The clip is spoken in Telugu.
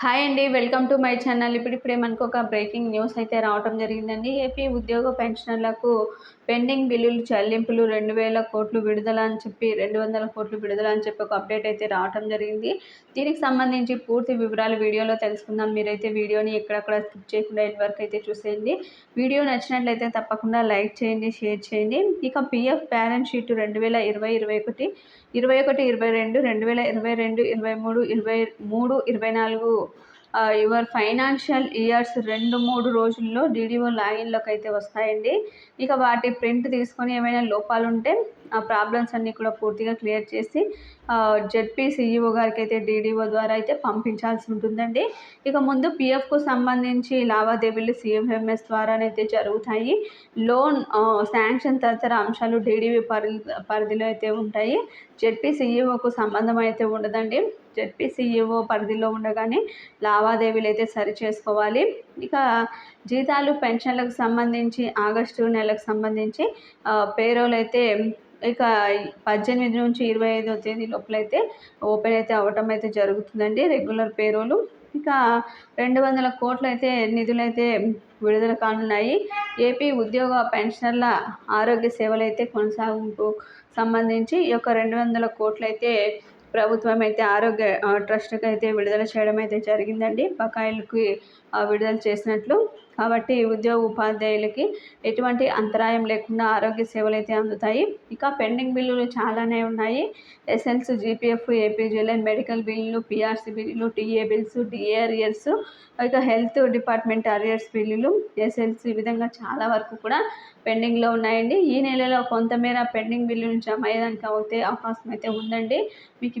హాయ్ అండి వెల్కమ్ టు మై ఛానల్. ఇప్పుడిప్పుడే మనకు ఒక బ్రేకింగ్ న్యూస్ అయితే రావడం జరిగిందండి. ఏపీ ఉద్యోగ పెన్షనర్లకు పెండింగ్ బిల్లులు చెల్లింపులు రెండు వేల కోట్లు విడుదల అని చెప్పి రెండు వందల కోట్లు విడుదల అని చెప్పి ఒక అప్డేట్ అయితే రావడం జరిగింది. దీనికి సంబంధించి పూర్తి వివరాలు వీడియోలో తెలుసుకుందాం. మీరైతే వీడియోని ఎక్కడక్కడ స్కిప్ చేయకుండా ఎండ్ వరకు అయితే చూసేయండి. వీడియో నచ్చినట్లయితే తప్పకుండా లైక్ చేయండి షేర్ చేయండి. ఇక పిఎఫ్ బ్యాలెన్స్ షీట్ రెండు వేల ఇరవై ఇరవై ఒకటి ఇరవై ఒకటి ఇరవై రెండు రెండు వేల ఇరవై రెండు ఇరవై మూడు ఇరవై మూడు ఇరవై నాలుగు యువర్ ఫైనాన్షియల్ ఇయర్స్ రెండు మూడు రోజుల్లో డీడీఓ లాగిన్లోకి అయితే వస్తాయండి. ఇక వాటి ప్రింట్ తీసుకొని ఏమైనా లోపాలు ఉంటే ఆ ప్రాబ్లమ్స్ అన్నీ కూడా పూర్తిగా క్లియర్ చేసి జెడ్పీ సిఈఓ గారికి అయితే డీడీఓ ద్వారా అయితే పంపించాల్సి ఉంటుందండి. ఇక ముందు పిఎఫ్కు సంబంధించి లావాదేవీలు సిఎంఎంఎస్ ద్వారానైతే జరుగుతాయి. లోన్ శాంక్షన్ తదితర అంశాలు డీడీవీ పరిధి పరిధిలో అయితే ఉంటాయి. జెడ్పీ సీఈఓకు సంబంధం అయితే ఉండదండి. జెడ్పీ సీఈఓ పరిధిలో ఉండగానే లావాదేవీలు అయితే సరి చేసుకోవాలి. ఇక జీతాలు పెన్షన్లకు సంబంధించి ఆగస్టు నెలకు సంబంధించి పేరోల్ అయితే ఇక పద్దెనిమిది నుంచి ఇరవై ఐదో తేదీ లోపలైతే ఓపెన్ అయితే అవ్వటం అయితే జరుగుతుందండి రెగ్యులర్ పేరోలు. ఇక రెండు వందల కోట్లు అయితే నిధులైతే విడుదల కానున్నాయి. ఏపీ ఉద్యోగ పెన్షనర్ల ఆరోగ్య సేవలు అయితే కొనసాగింపు సంబంధించి ఈ యొక్క రెండు వందల కోట్లు అయితే ప్రభుత్వం అయితే ఆరోగ్య ట్రస్ట్కి అయితే విడుదల చేయడం అయితే జరిగిందండి. బకాయిలకి విడుదల చేసినట్లు. కాబట్టి ఉద్యోగ ఉపాధ్యాయులకి ఎటువంటి అంతరాయం లేకుండా ఆరోగ్య సేవలు అయితే అందుతాయి. ఇక పెండింగ్ బిల్లులు చాలానే ఉన్నాయి. ఎస్ఎల్స్ జీపీఎఫ్ ఏపీజీఎల్ఎన్ మెడికల్ బిల్లులు పిఆర్సీ బిల్లులు టీఏ బిల్స్ డిఏఆర్ఎల్స్ ఇక హెల్త్ డిపార్ట్మెంట్ అరియర్స్ బిల్లులు ఎస్ఎల్స్ ఈ విధంగా చాలా వరకు కూడా పెండింగ్లో ఉన్నాయండి. ఈ నెలలో కొంతమేర పెండింగ్ బిల్లులు జమ అయ్యేదానికి అయితే అవకాశం అయితే ఉందండి. మీకు